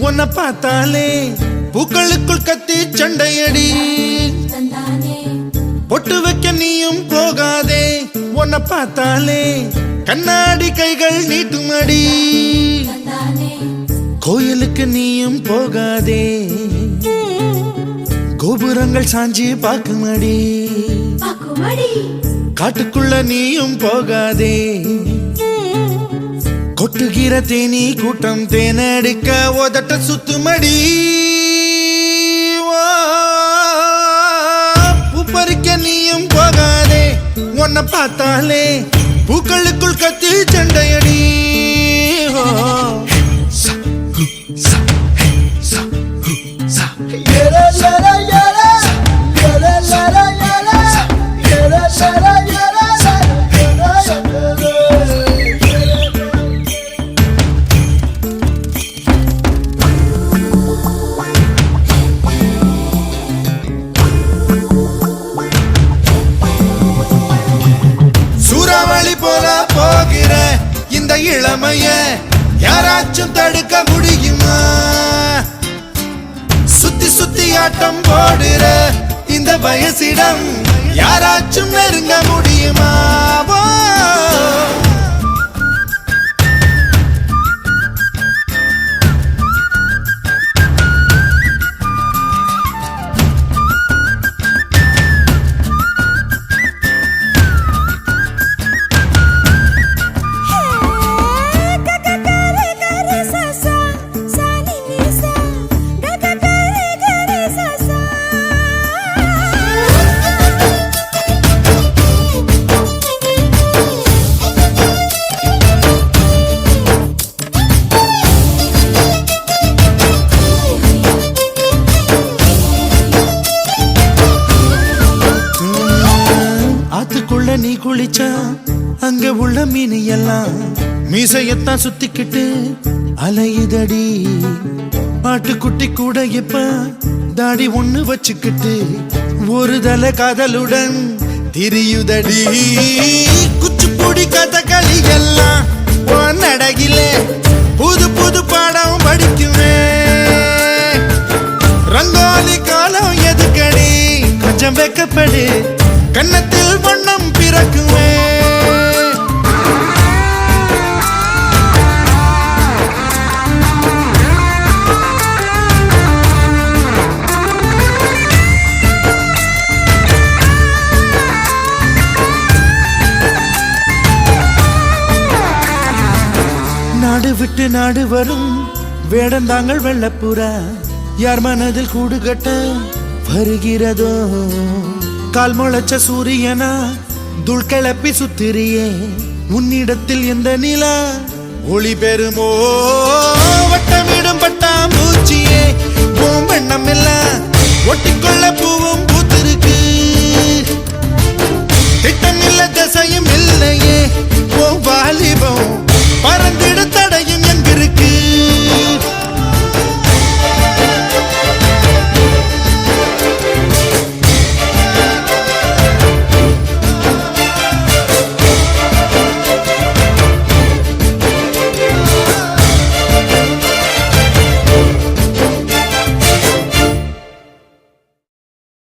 உன்னை பார்த்தாலே பூக்களுக்குள் கத்தி சண்டையடி. பொட்டு வைக்க நீயும் போகாதே. உன்னை பார்த்தாலே கண்ணாடி கைகள் நீட்டுமடி. கோயிலுக்கு நீயும் போகாதே. கோபுரங்கள் சாஞ்சி பாக்குமடி காட்டுக்குள்ள நீயும் போகாதே. கொட்டுகிற தேனி கூட்டம் தேனெடுக்க உதட்ட சுத்துமடி. வா, நீயும் போகாதே உன்னை பார்த்தாலே பூக்களுக்குள் கத்தி சண்டையடி. இளமைய யாராச்சும் தடுக்க முடியுமா? சுத்தி சுத்தி ஆட்டம் போடுற இந்த வயசிடம் ஆத்துக்குள்ள நீ குளிச்சா அங்க உள்ள மீன் எல்லாம் மீசையத்தான் சுத்திக்கிட்டு அலையுதடி. பாட்டுக்குட்டி கூட இப்ப தாடி ஒண்ணு வச்சுக்கிட்டு ஒரு தல காதலுடன் திரியுதடி. குச்சிப்புடி கதகளி எல்லாம் நடகிலே புது புது பாடம் படிக்குவேன் ரங்கோலி காலம் எதுக்கடி? கொஞ்சம் வெக்கப்படு. கன்னத்தில் மண் பிறக்குமே நாடு விட்டு நாடு வரும் வேடந்தாங்கள் வெள்ளப்புறா. யார் மனதில் கூடு கட்ட வருகிறதோ? கால் முளைச்ச சூரியனா? துள் கிளப்பி சுத்திரியே. உன்னிடத்தில் எந்த நிலா? ஒளி பெறுமோ? வட்டமிடும் பட்டாம்பூச்சியே. உன் வண்ணம் இல்ல ஒட்டிக்கொள்ள பூ